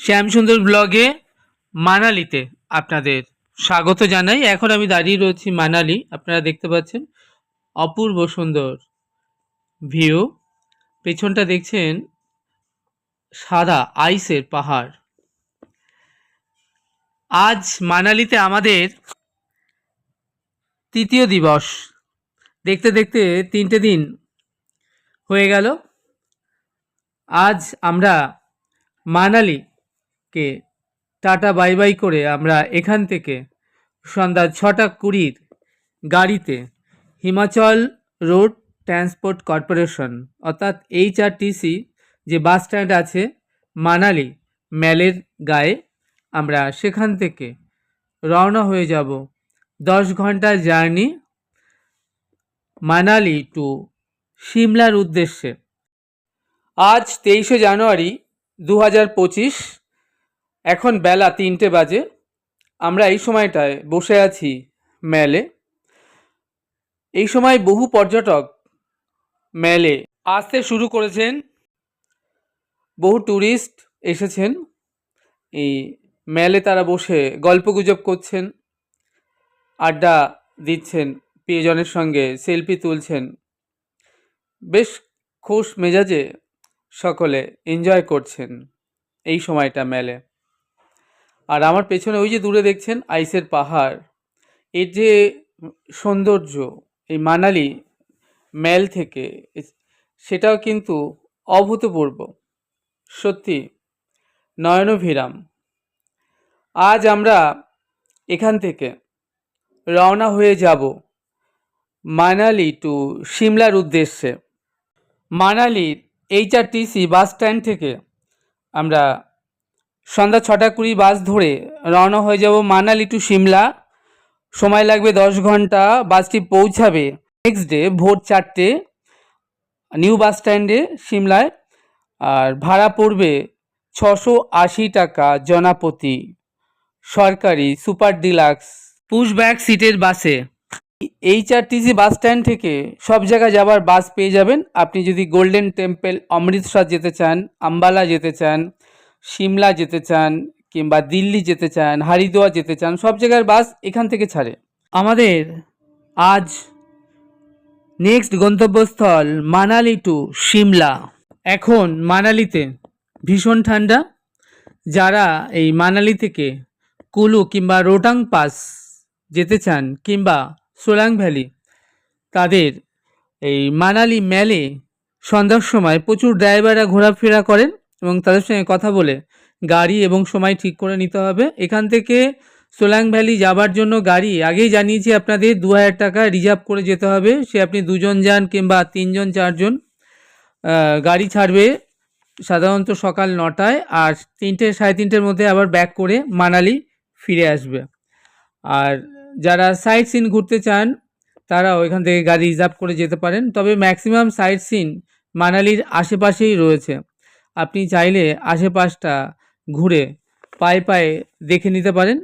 শ্যামসুন্দর ব্লগে মানালিতে আপনাদের স্বাগত জানাই। এখন আমি দাঁড়িয়ে রয়েছি মানালি। আপনারা দেখতে পাচ্ছেন অপূর্ব সুন্দর ভিউ পেছনটা দেখছেন সাদা আইসের পাহাড়। আজ মানালিতে আমাদের তৃতীয় দিবস। দেখতে দেখতে তিনটে দিন হয়ে গেল। আজ আমরা মানালিকে টাটা, বাই বাই করে আমরা এখান থেকে সন্ধ্যা ছটা কুড়ির গাড়িতে হিমাচল রোড ট্রান্সপোর্ট কর্পোরেশন, অর্থাৎ এইচ আর এইচআরটিসি যে বাস স্ট্যান্ড আছে মানালি, ম্যালের গায়ে আমরা সেখান থেকে রওনা হয়ে যাব দশ ঘণ্টা জার্নি মানালি টু সিমলার উদ্দেশ্যে। আজ তেইশে জানুয়ারি দু হাজার পঁচিশ এখন বেলা তিনটে বাজে। আমরা এই সময়টায় বসে আছি ম্যালে এই সময় বহু পর্যটক ম্যালে আসতে শুরু করেছেন। বহু ট্যুরিস্ট এসেছেন। এই ম্যালে তারা বসে গল্পগুজব করছেন, আড্ডা দিচ্ছেন, প্রিয়জনের সঙ্গে সেলফি তুলছেন। বেশ খুশ মেজাজে সকলে এনজয় করছেন এই সময়টা মেলে। আর আমার পেছনে ওই যে দূরে দেখছেন আইসের পাহাড়। এর যে সৌন্দর্য, এই মানালি ম্যাল থেকে সেটাও কিন্তু অভূতপূর্ব। সত্যি, নয়নভিরাম। আজ আমরা এখান থেকে রওনা হয়ে যাব মানালি টু সিমলার উদ্দেশ্যে। মানালির এইচআরটিসি বাস স্ট্যান্ড থেকে আমরা সন্ধ্যা ছটা কুড়ি বাস ধরে রওনা হয়ে যাব মানালি টু সিমলা। সময় লাগবে দশ ঘণ্টা, বাসটি পৌঁছাবে নেক্সট ডে ভোর চারটে নিউ বাস স্ট্যান্ডে সিমলায়। আর ভাড়া পড়বে ছশো আশি টাকা জনাপতি সরকারি সুপার ডিলাক্স পুশ ব্যাক সিটের বাসে। এইচআরটিসি বাস স্ট্যান্ড থেকে সব জায়গায় যাবার বাস পেয়ে যাবেন। আপনি যদি গোল্ডেন টেম্পল অমৃতসর যেতে চান, আম্বালা যেতে চান সিমলা যেতে চান কিংবা দিল্লি যেতে চান হরিদ্বার যেতে চান, সব জায়গার বাস এখান থেকে ছাড়ে। আমাদের আজ নেক্সট গন্তব্যস্থল মানালি টু সিমলা এখন মানালিতে ভীষণ ঠান্ডা। যারা এই মানালি থেকে কুলু কিংবা রোটাং পাস যেতে চান কিংবা সোলাং ভ্যালি, তাদের এই মানালি ম্যালে সন্ধ্যার সময় প্রচুর ড্রাইভাররা ঘোরাফেরা করেন। এবং তাদের সঙ্গে কথা বলে গাড়ি এবং সময় ঠিক করে নিতে হবে। এখান থেকে সোলাং ভ্যালি যাবার জন্য গাড়ি, আগেই জানিয়েছি আপনাদের দু হাজার টাকা রিজার্ভ করে যেতে হবে। সে আপনি দুজন যান কিংবা তিনজন, চারজন গাড়ি ছাড়বে সাধারণত সকাল নটায় আর তিনটে, সাড়ে তিনটের মধ্যে আবার ব্যাক করে মানালি ফিরে আসবে। আর যারা সাইট সিন ঘুরতে চান তারা ওইখান থেকে গাড়ি রিজার্ভ করে যেতে পারেন। তবে ম্যাক্সিমাম সাইট সিন মানালির আশেপাশেই রয়েছে। আপনি চাইলে আশেপাশটা ঘুরে পায়ে পায়ে দেখে নিতে পারেন।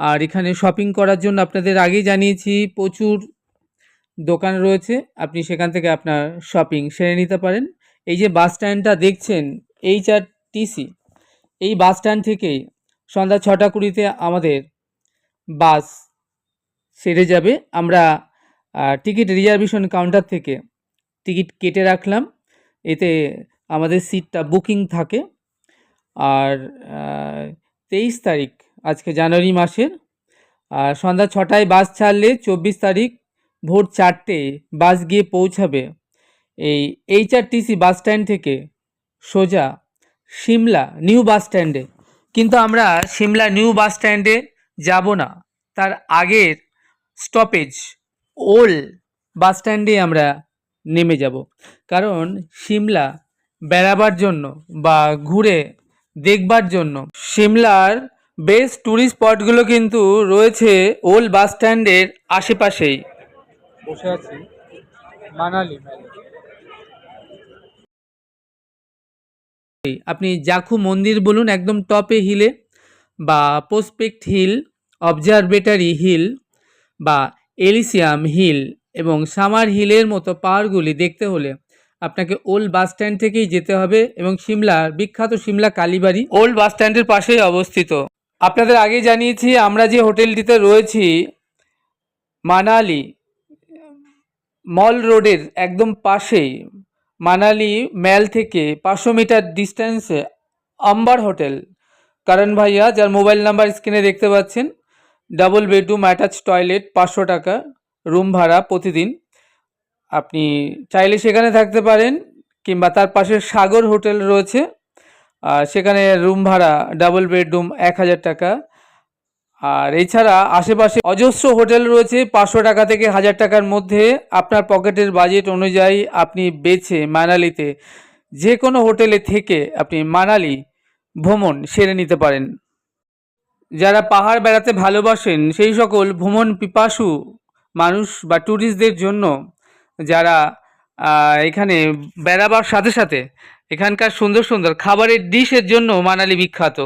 আর এখানে শপিং করার জন্য আপনাদের আগেই জানিয়েছি, প্রচুর দোকান রয়েছে। আপনি সেখান থেকে আপনার শপিং সেরে নিতে পারেন। এই যে বাস স্ট্যান্ডটা দেখছেন এইচ আর টিসি এই বাস স্ট্যান্ড থেকেই সন্ধ্যা ছটা কুড়িতে আমাদের বাস সেরে যাবে। আমরা টিকিট রিজার্ভেশন কাউন্টার থেকে টিকিট কেটে রাখলাম। এতে আমাদের সিটটা বুকিং থাকে। আর তেইশ তারিখ, আজকে জানুয়ারি মাসের, আর সন্ধ্যা ছটায় বাস ছাড়লে চব্বিশ তারিখ ভোর চারটে বাস গিয়ে পৌঁছাবে এই এইচআরটিসি বাস স্ট্যান্ড থেকে সোজা সিমলা নিউ বাস স্ট্যান্ডে কিন্তু আমরা সিমলা নিউ বাস স্ট্যান্ডে যাব না। তার আগের স্টপেজ ওল বাস স্ট্যান্ডে আমরা নেমে যাব। কারণ সিমলা বেড়াবার জন্য বা ঘুরে দেখবার জন্য। সিমলার বেস্ট ট্যুরিস্ট স্পটগুলো কিন্তু রয়েছে ওল বাস স্ট্যান্ডের আশেপাশেই। বসে আছি মানালি। আপনি জাখু মন্দির বলুন একদম টপে হিলে বা প্রসপেক্ট হিল অবজারভেটরি হিল বা এলিসিয়াম হিল এবং সামার হিলের মতো পাহাড়গুলি দেখতে হলে আপনাকে ওল্ড বাস স্ট্যান্ড থেকেই যেতে হবে এবং সিমলা, বিখ্যাত সিমলা কালীবাড়ি, ওল্ড বাস স্ট্যান্ডের পাশেই অবস্থিত। আপনাদের আগে জানিয়েছি, আমরা যে হোটেলটিতে রয়েছি, মানালি, মল রোডের একদম পাশেই, মানালি ম্যাল থেকে পাঁচশো মিটার ডিস্টেন্সে আম্বার হোটেল। কারণ ভাইয়া, যার মোবাইল নাম্বার স্ক্রিনে দেখতে পাচ্ছেন, ডাবল বেডরুম অ্যাটাচ টয়লেট, পাঁচশো টাকা, রুম ভাড়া প্রতিদিন। আপনি চাইলে সেখানে থাকতে পারেন কিংবা তার পাশে সাগর হোটেল রয়েছে। সেখানে রুম ভাড়া ডাবল বেডরুম এক হাজার টাকা। আর এছাড়া আশেপাশে অজস্র হোটেল রয়েছে, পাঁচশো টাকা থেকে হাজার টাকার মধ্যে। আপনার পকেটের বাজেট অনুযায়ী আপনি বেছে মানালিতে যে কোনো হোটেলে থেকে আপনি মানালি ভ্রমণ সেরে নিতে পারেন। যারা পাহাড় বেড়াতে ভালোবাসেন, সেই সকল ভ্রমণ পিপাসু মানুষ বা ট্যুরিস্টদের জন্য যারা এখানে বেড়াবার সাথে সাথে এখানকার সুন্দর সুন্দর খাবারের ডিশের জন্য মানালি বিখ্যাত।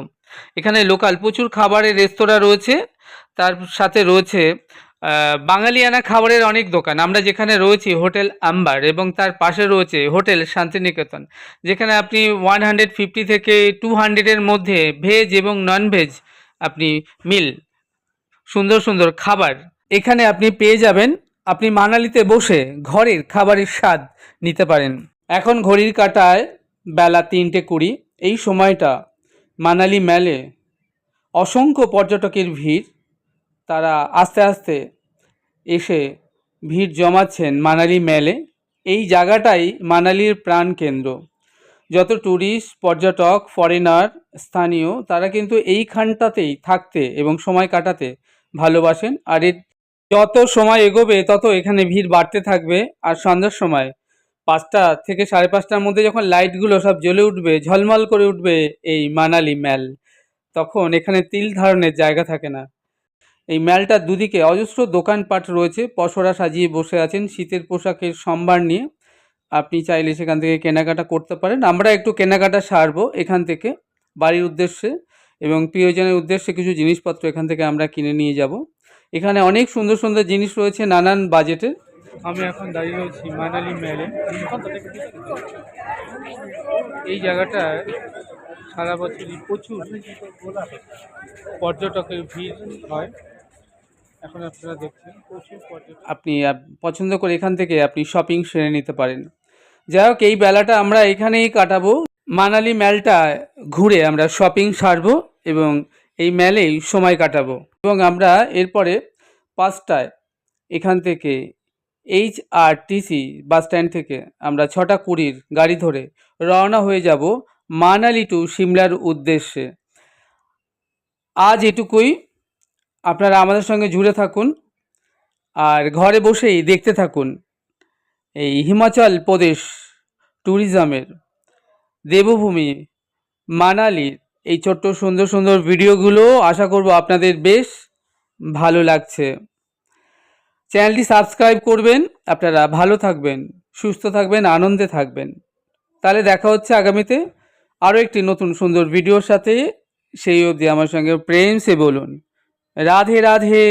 এখানে লোকাল প্রচুর খাবারের রেস্তোরাঁ রয়েছে, তার সাথে রয়েছে বাঙালিয়ানা খাবারের অনেক দোকান। আমরা যেখানে রয়েছি, হোটেল আম্বার, এবং তার পাশে রয়েছে হোটেল শান্তিনিকেতন, যেখানে আপনি ওয়ান হান্ড্রেড ফিফটি থেকে টু হান্ড্রেডের মধ্যে ভেজ এবং নন ভেজ আপনি মিল, সুন্দর সুন্দর খাবার এখানে আপনি পেয়ে যাবেন। আপনি মানালিতে বসে ঘরের খাবারের স্বাদ নিতে পারেন। এখন ঘড়ির কাটায় বেলা তিনটে কুড়ি। এই সময়টা মানালি মেলে। অসংখ্য পর্যটকের ভিড়। তারা আস্তে আস্তে এসে ভিড় জমাচ্ছেন মানালি মেলে। এই জায়গাটাই মানালির প্রাণকেন্দ্র যত ট্যুরিস্ট পর্যটক ফরেনার স্থানীয়, তারা কিন্তু এইখানটাতেই থাকতে এবং সময় কাটাতে ভালোবাসেন। আর এর যত সময় এগোবে, তত এখানে ভিড় বাড়তে থাকবে। আর সন্ধ্যার সময় পাঁচটা থেকে সাড়ে পাঁচটার মধ্যে যখন লাইটগুলো সব জ্বলে উঠবে, ঝলমল করে উঠবে এই মানালি ম্যাল, তখন এখানে তিল ধারণের জায়গা থাকে না। এই ম্যালটার দুদিকে অজস্র দোকানপাট রয়েছে, পসরা সাজিয়ে বসে আছেন, শীতের পোশাকের সম্ভার নিয়ে। আপনি চাইলে সেখান থেকে কেনাকাটা করতে পারেন। আমরা একটু কেনাকাটা সারবো এখান থেকে, বাড়ির উদ্দেশ্যে এবং প্রিয়জনের উদ্দেশ্যে কিছু জিনিসপত্র এখান থেকে আমরা কিনে নিয়ে যাব। এখানে অনেক সুন্দর সুন্দর জিনিস রয়েছে নানান বাজেটে। আমি এখন দাঁড়িয়ে রয়েছি মানালি ম্যালে এই জায়গাটা সারা বছরই প্রচুর পর্যটকের ভিড় হয়। এখন আপনারা দেখছেন প্রচুর পর্যটক। আপনি পছন্দ করে এখান থেকে আপনি শপিং সেরে নিতে পারেন। যাই হোক এই বেলাটা আমরা এখানেই কাটাবো। মানালি ম্যালটা ঘুরে আমরা শপিং সারবো এবং এই ম্যালেই সময় কাটাবো। এবং আমরা এরপরে পাঁচটায় এখান থেকে H R TC bus stand থেকে আমরা ছটা কুড়ির গাড়ি ধরে রওনা হয়ে যাব মানালি টু সিমলার উদ্দেশ্যে। আজ এটুকুই। আপনারা আমাদের সঙ্গে জুড়ে থাকুন আর ঘরে বসেই দেখতে থাকুন এই হিমাচল প্রদেশ ট্যুরিজমের দেবভূমি মানালির এই ছোট্ট সুন্দর সুন্দর ভিডিওগুলো আশা করব আপনাদের বেশ ভালো লাগছে। চ্যানেলটি সাবস্ক্রাইব করবেন, আপনারা ভালো থাকবেন, সুস্থ থাকবেন, আনন্দে থাকবেন। তাহলে দেখা হচ্ছে আগামীতে আরও একটি নতুন সুন্দর ভিডিওর সাথে। সেই অবধি আমার সঙ্গে প্রেম সে বলুন। রাধে রাধে।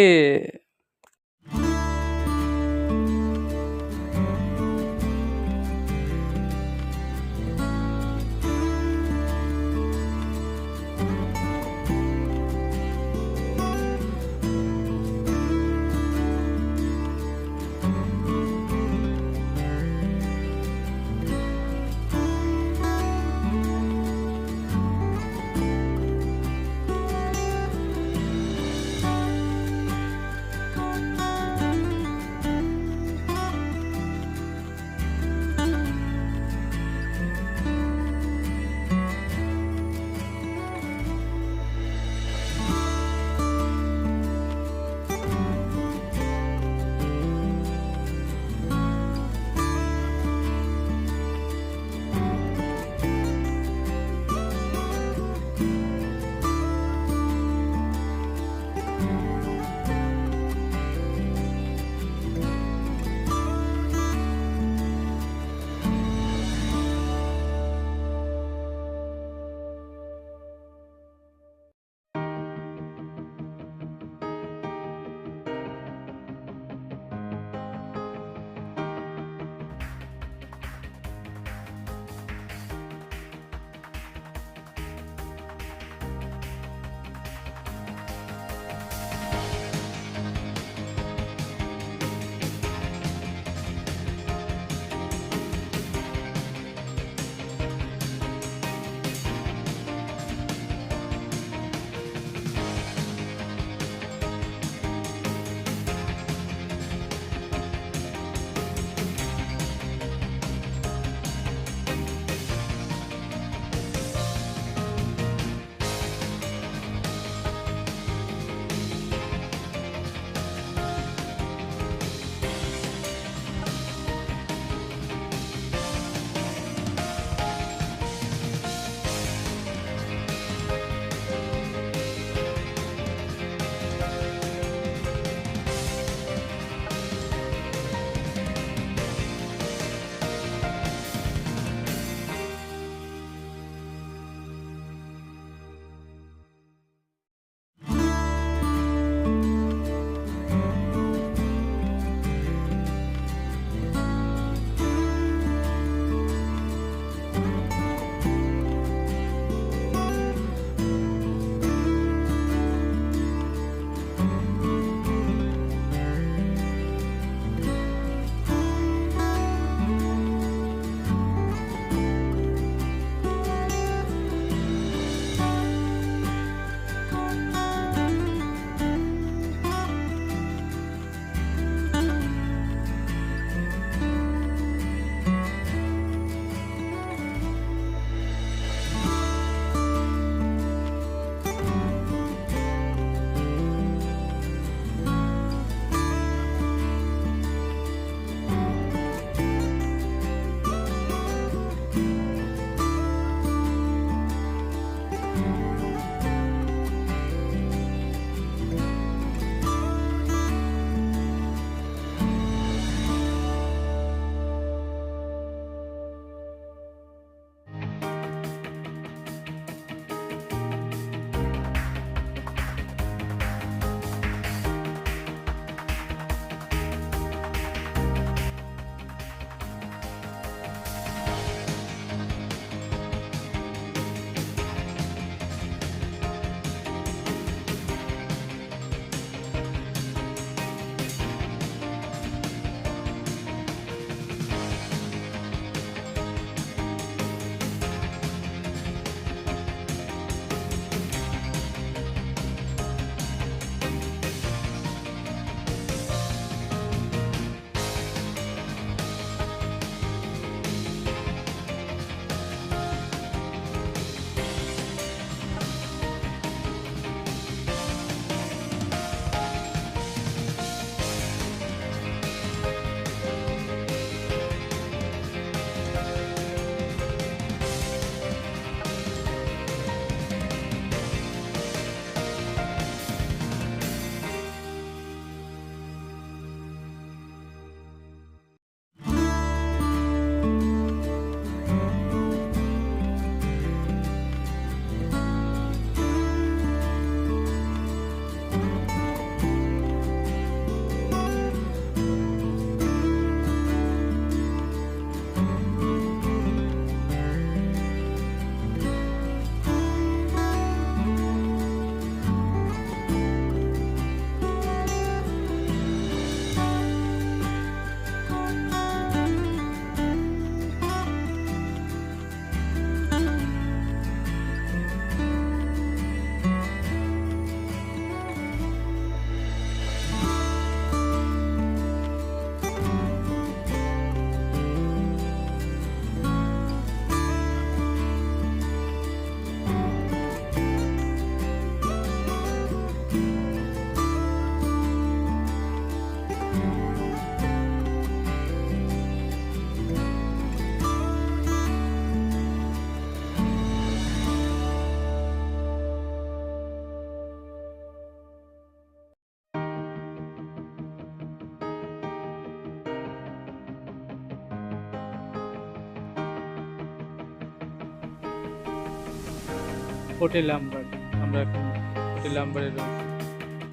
হোটেল আম্বার আমরা এখন হোটেল আম্বারে রয়েছি।